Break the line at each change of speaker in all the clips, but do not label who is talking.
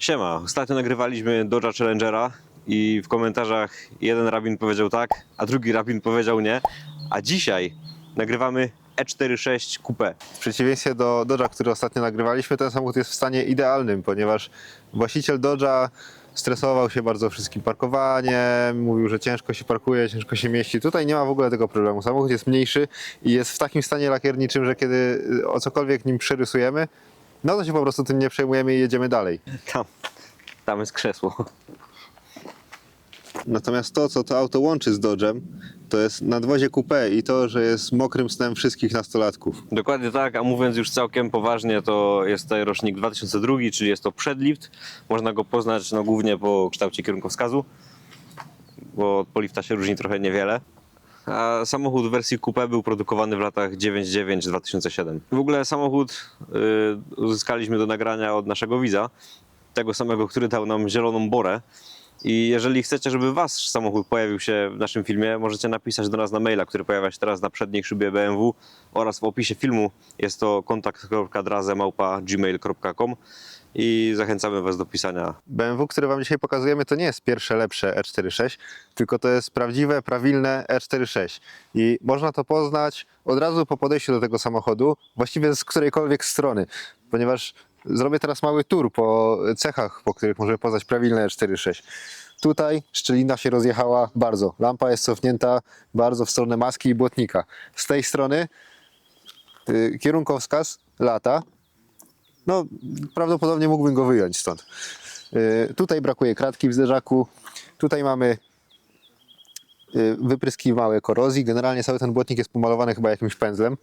Siema, ostatnio nagrywaliśmy Dodge'a Challengera i w komentarzach jeden rabin powiedział tak, a drugi rabin powiedział nie, a dzisiaj nagrywamy E E46 Coupe.
W przeciwieństwie do Dodge'a, który ostatnio nagrywaliśmy, ten samochód jest w stanie idealnym, ponieważ właściciel Dodge'a stresował się bardzo wszystkim parkowaniem, mówił, że ciężko się parkuje, ciężko się mieści. Tutaj nie ma w ogóle tego problemu. Samochód jest mniejszy i jest w takim stanie lakierniczym, że kiedy o cokolwiek nim przerysujemy, no to się po prostu tym nie przejmujemy i jedziemy dalej.
Tam, tam jest krzesło.
Natomiast to, co to auto łączy z Dodge'em, to jest nadwozie coupé i to, że jest mokrym snem wszystkich nastolatków.
Dokładnie tak, a mówiąc już całkiem poważnie, to jest tutaj rocznik 2002, czyli jest to przedlift. Można go poznać no, głównie po kształcie kierunkowskazu, bo od polifta się różni trochę niewiele. A samochód w wersji coupe był produkowany w latach 99-2007. W ogóle samochód y, uzyskaliśmy do nagrania od naszego widza, tego samego, który dał nam zieloną borę. I jeżeli chcecie, żeby wasz samochód pojawił się w naszym filmie, możecie napisać do nas na maila, który pojawia się teraz na przedniej szybie BMW oraz w opisie filmu jest to kontakt.drazemałpa.gmail.com i zachęcamy was do pisania.
BMW, które Wam dzisiaj pokazujemy, to nie jest pierwsze lepsze E46, tylko to jest prawdziwe, prawilne E46. I można to poznać od razu po podejściu do tego samochodu, właściwie z którejkolwiek strony, ponieważ zrobię teraz mały tour po cechach, po których możemy poznać prawilne E46. Tutaj szczelina się rozjechała bardzo. Lampa jest cofnięta bardzo w stronę maski i błotnika. Z tej strony y, kierunkowskaz lata, no, prawdopodobnie mógłbym go wyjąć stąd. Y, Tutaj brakuje kratki w zderzaku. Tutaj mamy y, wypryski małe korozji. Generalnie cały ten błotnik jest pomalowany chyba jakimś pędzlem.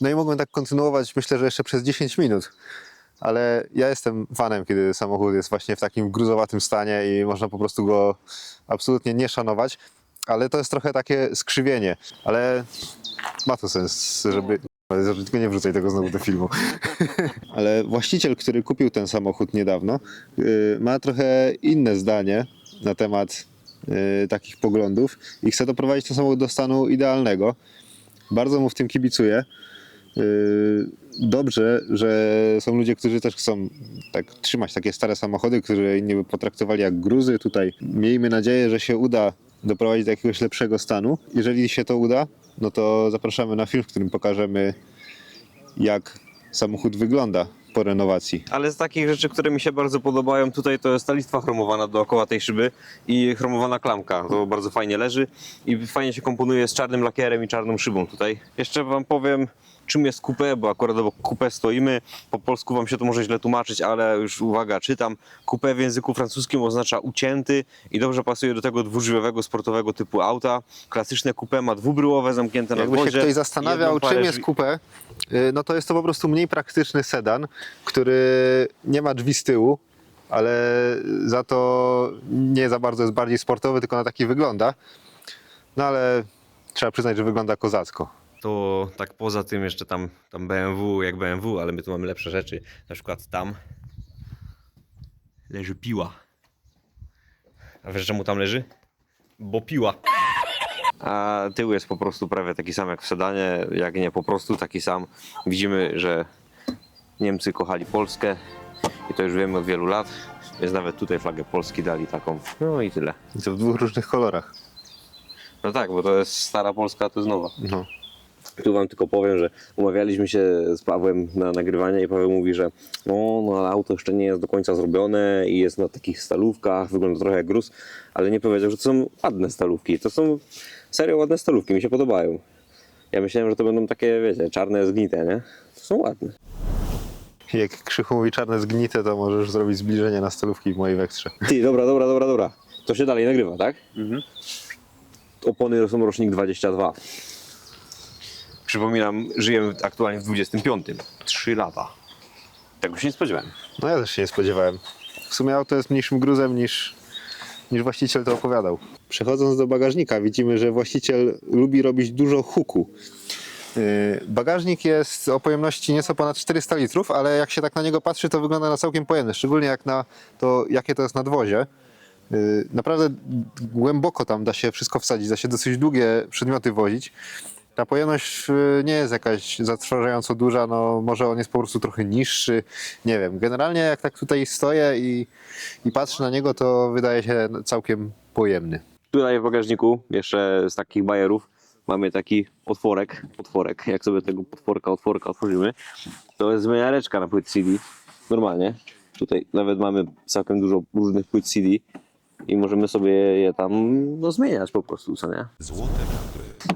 No i mogłem tak kontynuować, myślę, że jeszcze przez 10 minut. Ale ja jestem fanem, kiedy samochód jest właśnie w takim gruzowatym stanie i można po prostu go absolutnie nie szanować. Ale to jest trochę takie skrzywienie. Ale ma to sens, żeby... Tylko nie wrzucaj tego znowu do filmu. Ale właściciel, który kupił ten samochód niedawno, yy, ma trochę inne zdanie na temat yy, takich poglądów i chce doprowadzić ten samochód do stanu idealnego. Bardzo mu w tym kibicuję. Yy, Dobrze, że są ludzie, którzy też chcą tak trzymać takie stare samochody, które inni by potraktowali jak gruzy. Tutaj miejmy nadzieję, że się uda doprowadzić do jakiegoś lepszego stanu. Jeżeli się to uda, no to zapraszamy na film, w którym pokażemy jak samochód wygląda po renowacji.
Ale z takich rzeczy, które mi się bardzo podobają tutaj, to jest ta listwa chromowana dookoła tej szyby i chromowana klamka. To bardzo fajnie leży i fajnie się komponuje z czarnym lakierem i czarną szybą tutaj. Jeszcze wam powiem, czym jest coupé, bo akurat obok coupé stoimy. Po polsku wam się to może źle tłumaczyć, ale już uwaga, czytam. Coupé w języku francuskim oznacza ucięty i dobrze pasuje do tego dwudrzwiowego sportowego typu auta. Klasyczne coupé ma dwubryłowe zamknięte
Jakby się
nadwozie.
ktoś zastanawiał,
jedną parę
czym jest
drzwi-
coupé, no to jest to po prostu mniej praktyczny sedan, który nie ma drzwi z tyłu, ale za to nie za bardzo jest bardziej sportowy, tylko na taki wygląda. No ale trzeba przyznać, że wygląda kozacko.
to tak poza tym jeszcze tam, tam BMW jak BMW, ale my tu mamy lepsze rzeczy. Na przykład tam leży piła. A wiesz czemu tam leży? Bo piła. A tył jest po prostu prawie taki sam jak w sedanie, jak nie po prostu taki sam. Widzimy, że Niemcy kochali Polskę i to już wiemy od wielu lat, więc nawet tutaj flagę Polski dali taką. No i tyle.
I to w dwóch różnych kolorach.
No tak, bo to jest stara Polska, a to jest nowa.
No.
Tu wam tylko powiem, że umawialiśmy się z Pawłem na nagrywanie i Paweł mówi, że no, no ale auto jeszcze nie jest do końca zrobione i jest na takich stalówkach, wygląda trochę jak gruz, ale nie powiedział, że to są ładne stalówki. To są serio ładne stalówki, mi się podobają. Ja myślałem, że to będą takie, wiecie, czarne zgnite, nie? To są ładne.
Jak Krzychu mówi czarne zgnite, to możesz zrobić zbliżenie na stolówki w mojej wektrze.
Ty, dobra, dobra, dobra, dobra. To się dalej nagrywa, tak? Opony są rocznik 22. Przypominam, żyjemy aktualnie w 25. Trzy lata. Tego się nie spodziewałem.
No ja też się nie spodziewałem. W sumie auto jest mniejszym gruzem niż, niż właściciel to opowiadał. Przechodząc do bagażnika widzimy, że właściciel lubi robić dużo huku. Yy, Bagażnik jest o pojemności nieco ponad 400 litrów, ale jak się tak na niego patrzy, to wygląda na całkiem pojemny, szczególnie jak na to, jakie to jest nadwozie. Yy, Naprawdę głęboko tam da się wszystko wsadzić, da się dosyć długie przedmioty wozić. Ta pojemność y, nie jest jakaś zatrważająco duża, no może on jest po prostu trochę niższy, nie wiem. Generalnie jak tak tutaj stoję i, i patrzę na niego, to wydaje się całkiem pojemny.
Tutaj w bagażniku jeszcze z takich bajerów mamy taki otworek, otworek, jak sobie tego potworka, otworka otworzymy, to jest zmieniareczka na płyt CD, normalnie. Tutaj nawet mamy całkiem dużo różnych płyt CD i możemy sobie je tam no, zmieniać po prostu, co nie?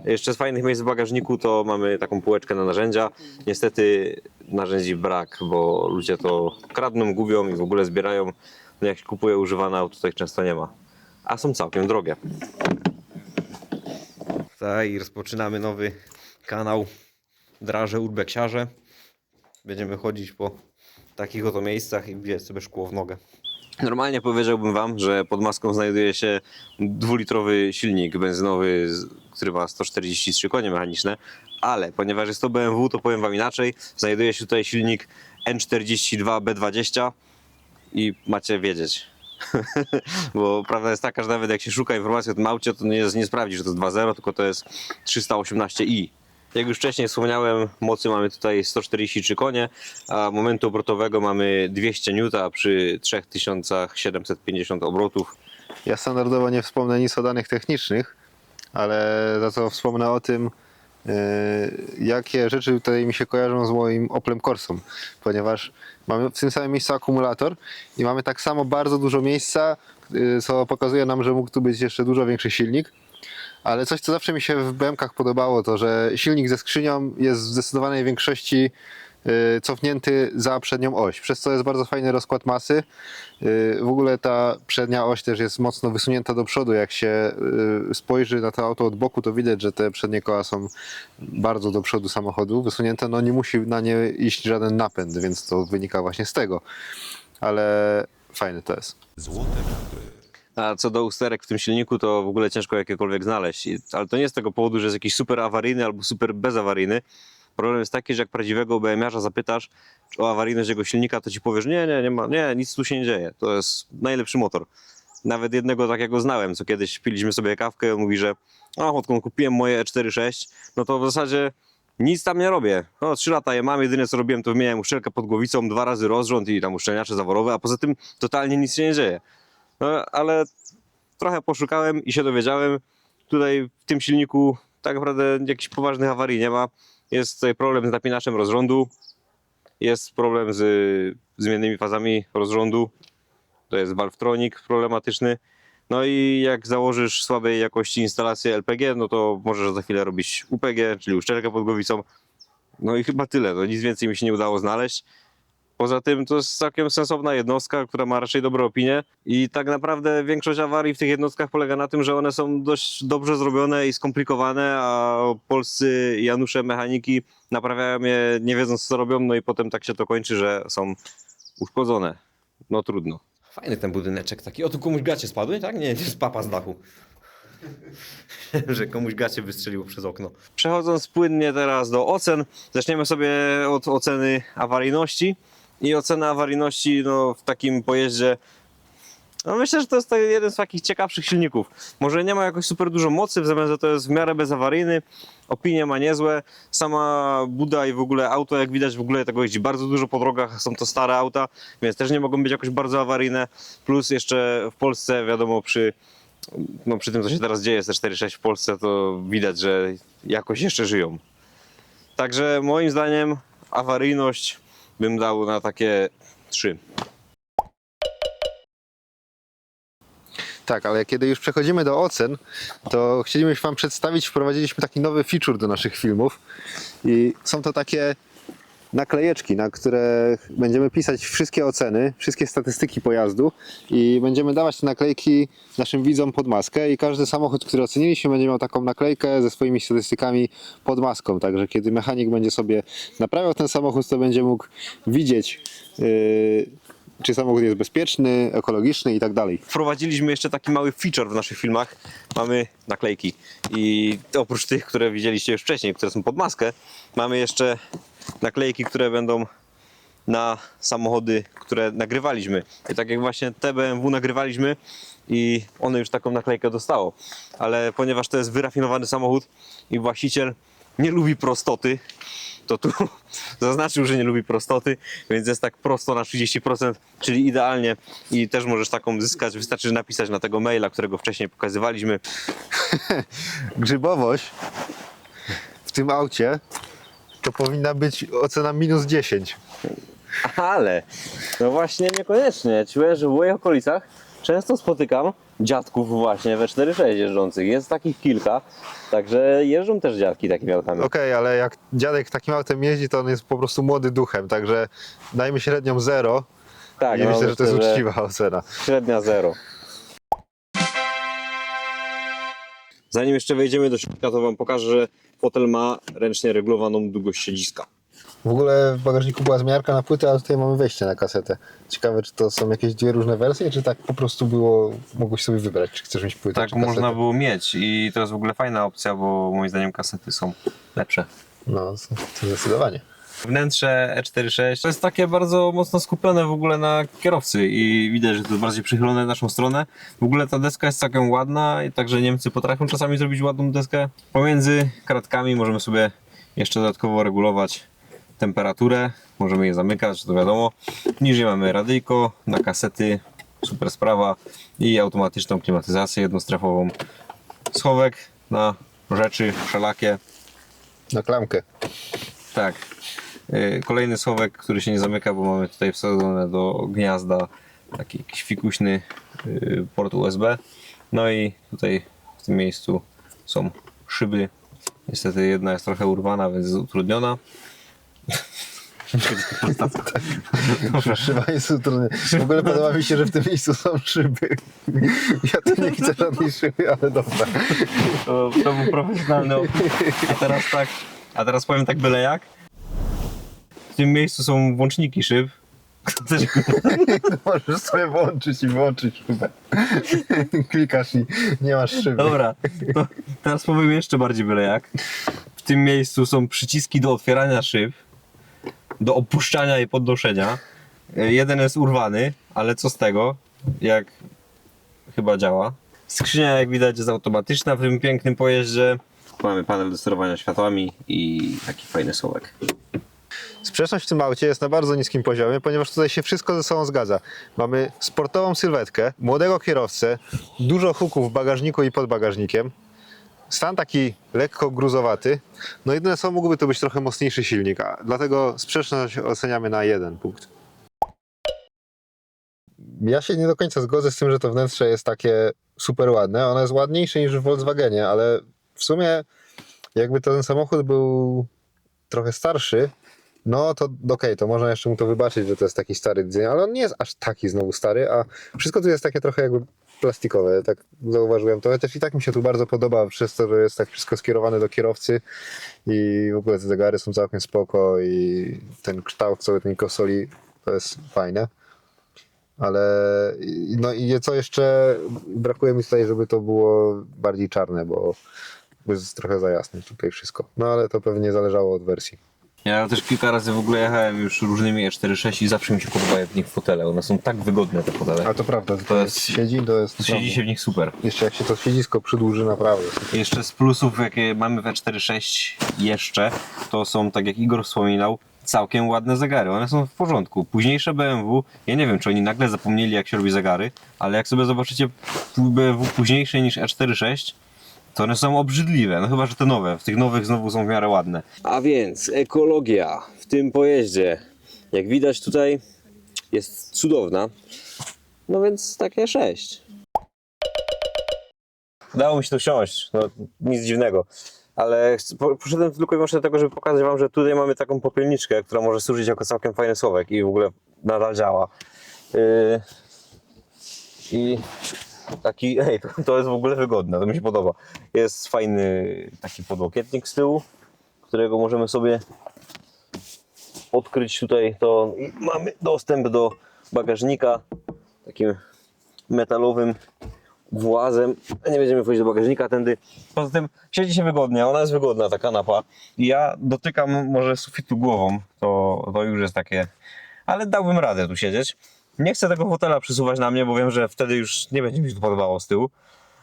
Jeszcze z fajnych miejsc w bagażniku to mamy taką półeczkę na narzędzia. Niestety narzędzi brak, bo ludzie to kradną, gubią i w ogóle zbierają. No jak się kupuje używane auto, to ich często nie ma. A są całkiem drogie. Tak, i rozpoczynamy nowy kanał Draże Urbeksiarze. Będziemy chodzić po takich oto miejscach i wbijać sobie szkło w nogę. Normalnie powiedziałbym Wam, że pod maską znajduje się dwulitrowy silnik benzynowy, który ma 143 konie mechaniczne, ale ponieważ jest to BMW, to powiem Wam inaczej. Znajduje się tutaj silnik N42B20 i macie wiedzieć. Bo prawda jest taka, że nawet jak się szuka informacji o tym aucie, to nie, nie sprawdzi, że to jest 2.0, tylko to jest 318i. Jak już wcześniej wspomniałem, mocy mamy tutaj 143 konie, a momentu obrotowego mamy 200 N przy 3750 obrotów.
Ja standardowo nie wspomnę nic o danych technicznych, ale za to wspomnę o tym, yy, jakie rzeczy tutaj mi się kojarzą z moim Oplem Corsą, ponieważ mamy w tym samym miejscu akumulator i mamy tak samo bardzo dużo miejsca, yy, co pokazuje nam, że mógł tu być jeszcze dużo większy silnik. Ale coś, co zawsze mi się w BMKach podobało, to że silnik ze skrzynią jest w zdecydowanej większości y, cofnięty za przednią oś, przez co jest bardzo fajny rozkład masy. Y, W ogóle ta przednia oś też jest mocno wysunięta do przodu. Jak się y, spojrzy na to auto od boku, to widać, że te przednie koła są bardzo do przodu samochodu wysunięte. No nie musi na nie iść żaden napęd, więc to wynika właśnie z tego. Ale fajne to jest.
A co do usterek w tym silniku, to w ogóle ciężko jakiekolwiek znaleźć. Ale to nie z tego powodu, że jest jakiś super awaryjny albo super bezawaryjny. Problem jest taki, że jak prawdziwego BMiarza zapytasz o awaryjność jego silnika, to ci powiesz, nie, nie, nie ma, nie, nic tu się nie dzieje. To jest najlepszy motor. Nawet jednego takiego znałem, co kiedyś piliśmy sobie kawkę i on mówi, że a odkąd kupiłem moje E46, no to w zasadzie nic tam nie robię. No, trzy lata je mam, jedyne co robiłem to wymieniałem uszczelkę pod głowicą, dwa razy rozrząd i tam uszczelniacze zaworowe, a poza tym totalnie nic się nie dzieje. No, ale trochę poszukałem i się dowiedziałem. Tutaj w tym silniku tak naprawdę jakichś poważnych awarii nie ma. Jest tutaj problem z napinaczem rozrządu. Jest problem z zmiennymi fazami rozrządu. To jest Valvetronic problematyczny. No i jak założysz słabej jakości instalację LPG, no to możesz za chwilę robić UPG, czyli uszczelkę pod głowicą. No i chyba tyle. No nic więcej mi się nie udało znaleźć. Poza tym to jest całkiem sensowna jednostka, która ma raczej dobre opinie i tak naprawdę większość awarii w tych jednostkach polega na tym, że one są dość dobrze zrobione i skomplikowane, a polscy Janusze mechaniki naprawiają je nie wiedząc co robią, no i potem tak się to kończy, że są uszkodzone. No trudno. Fajny ten budyneczek taki. O, tu komuś gacie spadły, tak? Nie, to jest papa z dachu. że komuś gacie wystrzeliło przez okno. Przechodząc płynnie teraz do ocen, zaczniemy sobie od oceny awaryjności. I ocena awaryjności no, w takim pojeździe. No myślę, że to jest jeden z takich ciekawszych silników. Może nie ma jakoś super dużo mocy, w zamian za to jest w miarę bezawaryjny. Opinie ma niezłe. Sama buda i w ogóle auto, jak widać, w ogóle tego jeździ bardzo dużo po drogach. Są to stare auta, więc też nie mogą być jakoś bardzo awaryjne. Plus jeszcze w Polsce, wiadomo, przy no przy tym, co się teraz dzieje z T46 w Polsce, to widać, że jakoś jeszcze żyją. Także moim zdaniem awaryjność bym dał na takie 3.
Tak, ale kiedy już przechodzimy do ocen, to chcielibyśmy Wam przedstawić, wprowadziliśmy taki nowy feature do naszych filmów i są to takie naklejeczki, na które będziemy pisać wszystkie oceny, wszystkie statystyki pojazdu i będziemy dawać te naklejki naszym widzom pod maskę i każdy samochód, który oceniliśmy będzie miał taką naklejkę ze swoimi statystykami pod maską, także kiedy mechanik będzie sobie naprawiał ten samochód, to będzie mógł widzieć yy, czy samochód jest bezpieczny, ekologiczny i tak dalej.
Wprowadziliśmy jeszcze taki mały feature w naszych filmach. Mamy naklejki. I oprócz tych, które widzieliście już wcześniej, które są pod maskę, mamy jeszcze naklejki, które będą na samochody, które nagrywaliśmy. I tak jak właśnie te BMW nagrywaliśmy i one już taką naklejkę dostało. Ale ponieważ to jest wyrafinowany samochód i właściciel nie lubi prostoty, to tu zaznaczył, że nie lubi prostoty, więc jest tak prosto na 30%, czyli idealnie i też możesz taką zyskać, wystarczy napisać na tego maila, którego wcześniej pokazywaliśmy.
Grzybowość w tym aucie to powinna być ocena minus 10.
Ale, no właśnie niekoniecznie. Czuję, że w moich okolicach często spotykam dziadków właśnie we 4.6 jeżdżących. Jest takich kilka, także jeżdżą też dziadki takimi autami.
Okej, ale jak dziadek takim autem jeździ, to on jest po prostu młody duchem, także dajmy średnią 0
Tak,
i
no,
myślę, że to jest uczciwa ocena.
Średnia zero. Zanim jeszcze wejdziemy do środka, to Wam pokażę, że fotel ma ręcznie regulowaną długość siedziska.
W ogóle w bagażniku była zmiarka na płytę, a tutaj mamy wejście na kasetę. Ciekawe, czy to są jakieś dwie różne wersje, czy tak po prostu było, mogłeś sobie wybrać, czy chcesz mieć płytę,
Tak
czy kasetę.
można było mieć i to jest w ogóle fajna opcja, bo moim zdaniem kasety są lepsze.
No, to zdecydowanie.
Wnętrze E46 to jest takie bardzo mocno skupione w ogóle na kierowcy i widać, że to jest bardziej przychylone w naszą stronę. W ogóle ta deska jest całkiem ładna, i także Niemcy potrafią czasami zrobić ładną deskę. Pomiędzy kratkami możemy sobie jeszcze dodatkowo regulować temperaturę, możemy je zamykać, to wiadomo. Niżej mamy radyjko, na kasety, super sprawa i automatyczną klimatyzację jednostrefową. Schowek na rzeczy wszelakie,
Na klamkę.
tak. Y, Kolejny schowek, który się nie zamyka, bo mamy tutaj wsadzone do gniazda taki jakiś fikuśny y, port USB. No i tutaj w tym miejscu są szyby. Niestety jedna jest trochę urwana, więc jest utrudniona.
Szyba jest utrudniona. W ogóle podoba mi się, że w tym miejscu są szyby. Ja tu nie chcę żadnej szyby, ale dobra.
To, to był profesjonalny. A teraz tak, a teraz powiem tak byle jak. W tym miejscu są włączniki szyb. Też
Możesz sobie włączyć i wyłączyć szybę. Klikasz i nie masz szyby.
Dobra, to teraz powiem jeszcze bardziej byle jak. W tym miejscu są przyciski do otwierania szyb, do opuszczania i podnoszenia. E, Jeden jest urwany, ale co z tego, jak chyba działa. Skrzynia, jak widać, jest automatyczna w tym pięknym pojeździe. Mamy panel do sterowania światłami i taki fajny słowek.
Sprzeczność w tym aucie jest na bardzo niskim poziomie, ponieważ tutaj się wszystko ze sobą zgadza. Mamy sportową sylwetkę, młodego kierowcę, dużo huków w bagażniku i pod bagażnikiem. Stan taki lekko gruzowaty. No jedyne co mógłby to być trochę mocniejszy silnik, a dlatego sprzeczność oceniamy na jeden punkt. Ja się nie do końca zgodzę z tym, że to wnętrze jest takie super ładne. Ono jest ładniejsze niż w Volkswagenie, ale w sumie jakby ten samochód był trochę starszy, no to okej, to można jeszcze mu to wybaczyć, że to jest taki stary design, ale on nie jest aż taki znowu stary, a wszystko tu jest takie trochę jakby plastikowe, tak zauważyłem to, chociaż i tak mi się tu bardzo podoba przez to, że jest tak wszystko skierowane do kierowcy i w ogóle te zegary są całkiem spoko i ten kształt całej tej konsoli to jest fajne. Ale no i co jeszcze brakuje mi tutaj, żeby to było bardziej czarne, bo jest trochę za jasne tutaj wszystko. No ale to pewnie zależało od wersji.
Ja też kilka razy w ogóle jechałem już różnymi E46 i zawsze mi się podobają w nich fotele. One są tak wygodne te fotele.
A to prawda, to,
To
jest,
jest-
siedzi, to jest
Siedzi się w nich super.
Jeszcze jak się to siedzisko przydłuży naprawdę.
Jeszcze z plusów, jakie mamy w E46 jeszcze, to są, tak jak Igor wspominał, całkiem ładne zegary. One są w porządku. Późniejsze BMW, ja nie wiem, czy oni nagle zapomnieli, jak się robi zegary, ale jak sobie zobaczycie BMW późniejsze niż E46, to one są obrzydliwe. No chyba, że te nowe. W tych nowych znowu są w miarę ładne. A więc ekologia w tym pojeździe, jak widać tutaj, jest cudowna. No więc takie 6. Dało mi się tu siąść, no nic dziwnego. Ale chcę- po- poszedłem tylko i wyłącznie dlatego, żeby pokazać wam, że tutaj mamy taką popielniczkę, która może służyć jako całkiem fajny słowek i w ogóle nadal działa. Yy, I taki, ej, to, to jest w ogóle wygodne, to mi się podoba. Jest fajny taki podłokietnik z tyłu, którego możemy sobie odkryć tutaj. To i mamy dostęp do bagażnika takim metalowym włazem. Nie będziemy wchodzić do bagażnika tędy. Poza tym siedzi się wygodnie, ona jest wygodna ta kanapa. Ja dotykam może sufitu głową, to, to już jest takie. Ale dałbym radę tu siedzieć. Nie chcę tego fotela przesuwać na mnie, bo wiem, że wtedy już nie będzie mi się to podobało z tyłu.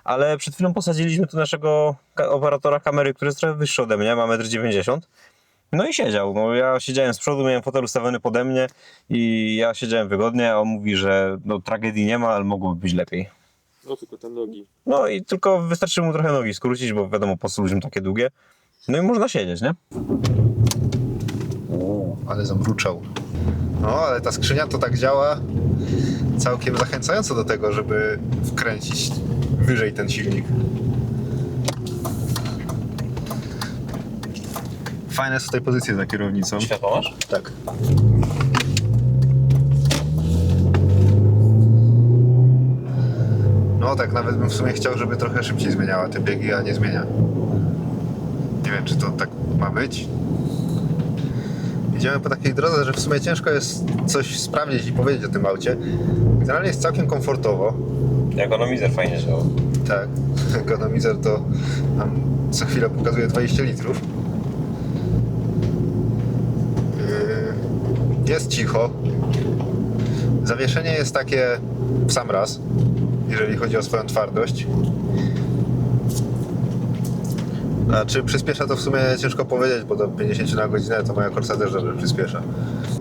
ale przed chwilą posadziliśmy tu naszego operatora kamery, który jest trochę wyższy ode mnie, ma 1,90 m. No i siedział. No, ja siedziałem z przodu, miałem fotel ustawiony pode mnie i ja siedziałem wygodnie, a on mówi, że no, tragedii nie ma, ale mogłoby być lepiej.
No tylko te nogi.
No i tylko wystarczy mu trochę nogi skrócić, bo wiadomo po co ludziom takie długie. No i można siedzieć, nie?
ale zamruczał. No, ale ta skrzynia to tak działa całkiem zachęcająco do tego, żeby wkręcić wyżej ten silnik. Fajne są tutaj pozycje za kierownicą.
Światło masz?
Tak. No tak, nawet bym w sumie chciał, żeby trochę szybciej zmieniała te biegi, a nie zmienia. Nie wiem, czy to tak ma być. Idziemy po takiej drodze, że w sumie ciężko jest coś sprawdzić i powiedzieć o tym aucie. Generalnie jest całkiem komfortowo.
Ekonomizer fajnie działa.
Tak, ekonomizer to nam co chwilę pokazuje 20 litrów. Yy, Jest cicho. Zawieszenie jest takie w sam raz, jeżeli chodzi o swoją twardość. A czy przyspiesza to w sumie ciężko powiedzieć, bo do 50 na godzinę to moja Corsa też dobrze przyspiesza.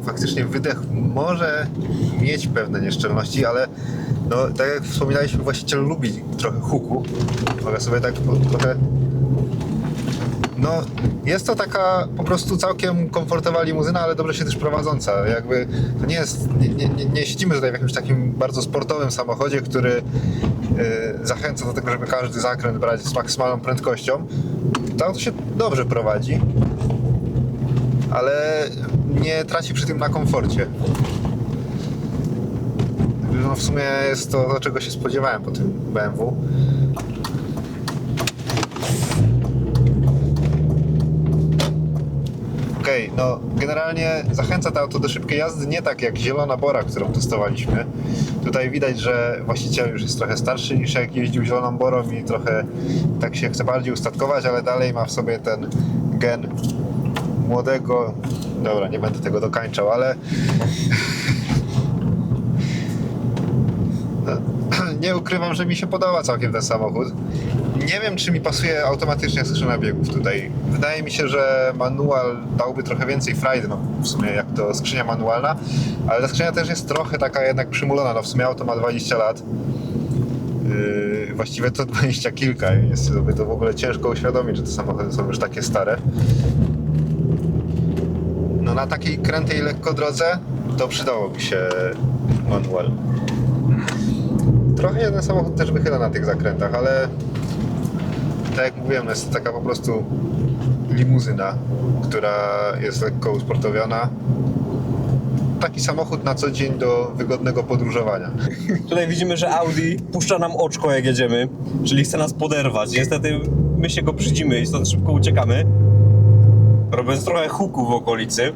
Faktycznie wydech może mieć pewne nieszczelności, ale no, tak jak wspominaliśmy, właściciel lubi trochę huku. Mogę sobie tak trochę... No, jest to taka po prostu całkiem komfortowa limuzyna, ale dobrze się też prowadząca. Jakby to nie jest, nie, nie, nie- siedzimy tutaj w jakimś takim bardzo sportowym samochodzie, który y, zachęca do tego, żeby każdy zakręt brać z maksymalną prędkością. To auto się dobrze prowadzi, ale nie traci przy tym na komforcie. No w sumie jest to czego się spodziewałem po tym BMW. Okej, no generalnie zachęca to auto do szybkiej jazdy, nie tak jak zielona Bora, którą testowaliśmy. Tutaj widać, że właściciel już jest trochę starszy niż jak jeździł zieloną Borą i trochę tak się chce bardziej ustatkować, ale dalej ma w sobie ten gen młodego. Dobra, nie będę tego dokańczał, ale nie ukrywam, że mi się podoba całkiem ten samochód. Nie wiem, czy mi pasuje automatycznie skrzynia biegów tutaj. Wydaje mi się, że manual dałby trochę więcej frajdy, no w sumie jak to skrzynia manualna, ale ta skrzynia też jest trochę taka jednak przymulona, no w sumie auto ma 20 lat. Yy, właściwie to 20 kilka jest sobie to w ogóle ciężko uświadomić, że te samochody są już takie stare. No na takiej krętej lekko drodze to przydałoby się manual. Trochę jeden samochód też wychyla na tych zakrętach, ale tak jak mówiłem, jest taka po prostu limuzyna, która jest lekko usportowiona. Taki samochód na co dzień do wygodnego podróżowania.
Tutaj widzimy, że Audi puszcza nam oczko jak jedziemy, czyli chce nas poderwać. Niestety my się go brzydzimy i stąd szybko uciekamy, robiąc trochę huku w okolicy.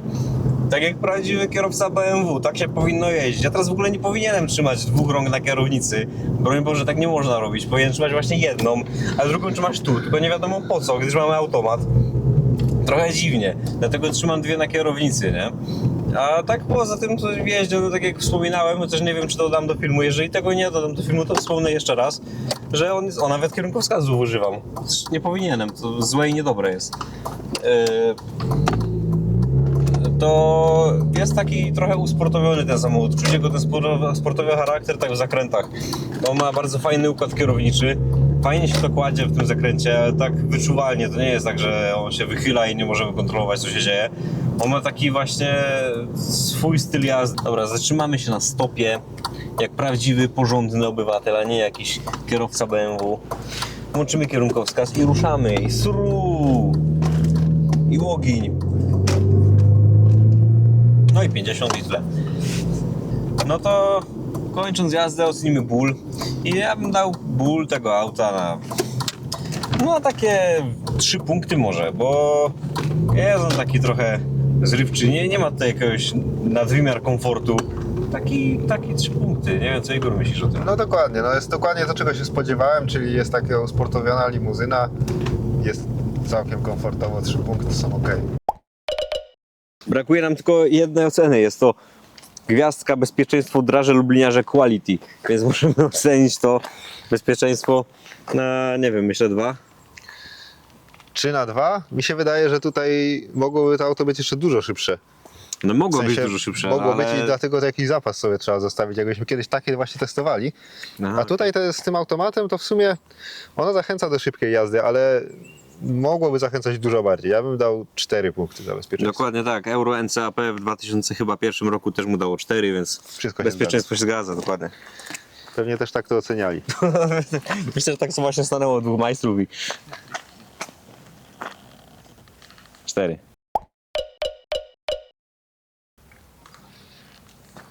Tak jak prawdziwy kierowca BMW, tak się powinno jeździć. Ja teraz w ogóle nie powinienem trzymać dwóch rąk na kierownicy. Broń Boże, tak nie można robić. Powinien trzymać właśnie jedną, a drugą trzymać tu, tylko nie wiadomo po co, gdyż mamy automat. Trochę dziwnie, dlatego trzymam dwie na kierownicy, nie? A tak poza tym to jeździł, no tak jak wspominałem, chociaż nie wiem czy dodam do filmu, jeżeli tego nie dodam do filmu, to wspomnę jeszcze raz, że on jest, o nawet kierunkowskazu używam. Nie powinienem, to złe i niedobre jest. Yy, to jest taki trochę usportowiony ten samochód, czuć jego ten sportowy, charakter tak w zakrętach. On ma bardzo fajny układ kierowniczy, fajnie się to kładzie w tym zakręcie, tak wyczuwalnie, to nie jest tak, że on się wychyla i nie możemy kontrolować co się dzieje. On ma taki właśnie swój styl jazdy. Dobra, zatrzymamy się na stopie, jak prawdziwy, porządny obywatel, a nie jakiś kierowca BMW. Włączymy kierunkowskaz i ruszamy. I sru! I ogień. No i 50 i tyle. No to kończąc jazdę ocenimy ból. I ja bym dał ból tego auta na no takie trzy punkty może, bo jest on taki trochę zrywczy, nie, nie ma tutaj jakiegoś nadwymiar komfortu. Taki, taki trzy punkty, nie wiem co Igor myślisz o tym.
No dokładnie, no jest dokładnie to, czego się spodziewałem, czyli jest taka usportowiona limuzyna, jest całkiem komfortowo, trzy punkty są ok.
Brakuje nam tylko jednej oceny, jest to gwiazdka bezpieczeństwo draże lub liniarze quality, więc możemy ocenić to bezpieczeństwo na, nie wiem, myślę dwa.
3 na 2. Mi się wydaje, że tutaj mogłoby to auto być jeszcze dużo szybsze.
No mogło
W sensie
być dużo szybsze,
Mogło
ale...
być i dlatego to jakiś zapas sobie trzeba zostawić, jakbyśmy kiedyś takie właśnie testowali.
Aha,
A tutaj to, z tym automatem to w sumie ono zachęca do szybkiej jazdy, ale mogłoby zachęcać dużo bardziej. Ja bym dał 4 punkty za bezpieczeństwo.
Dokładnie tak. Euro NCAP w 2001 roku też mu dało 4, więc
Wszystko się
bezpieczeństwo się zgadza, dokładnie.
Pewnie też tak to oceniali.
Myślę, że tak samo właśnie stanęło dwóch majstrów i... Cztery.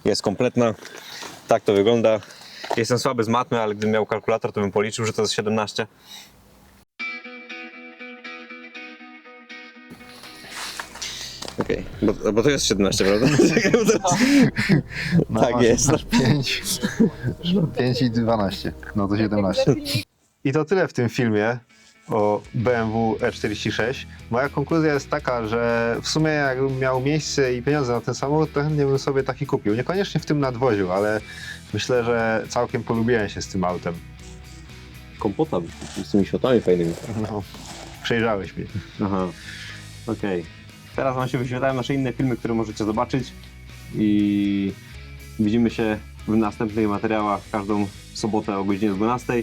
Jest kompletna. Tak to wygląda. Jestem słaby z matmy, ale gdybym miał kalkulator, to bym policzył, że to jest 17. Okej, bo, bo to jest 17, prawda? Teraz- tak jest.
5, 5 i 12. No to 17. I to tyle w tym filmie o BMW E46. Moja konkluzja jest taka, że w sumie jakbym miał miejsce i pieniądze na ten samochód, to chętnie bym sobie taki kupił. Niekoniecznie w tym nadwoziu, ale myślę, że całkiem polubiłem się z tym autem.
Kompota z tymi światłami fajnymi.
No, przejrzałeś mnie.
Aha, okej. Teraz Wam się wyświetlają nasze inne filmy, które możecie zobaczyć i widzimy się w następnych materiałach każdą sobotę o godzinie 12,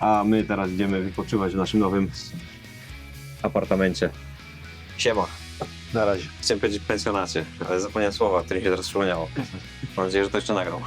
a my teraz idziemy wypoczywać w naszym nowym apartamencie. Siema.
Na razie.
Chciałem powiedzieć pensjonacie, ale zapomniałem słowa, które mi się teraz przypomniało. Mam nadzieję, że to jeszcze nagrał.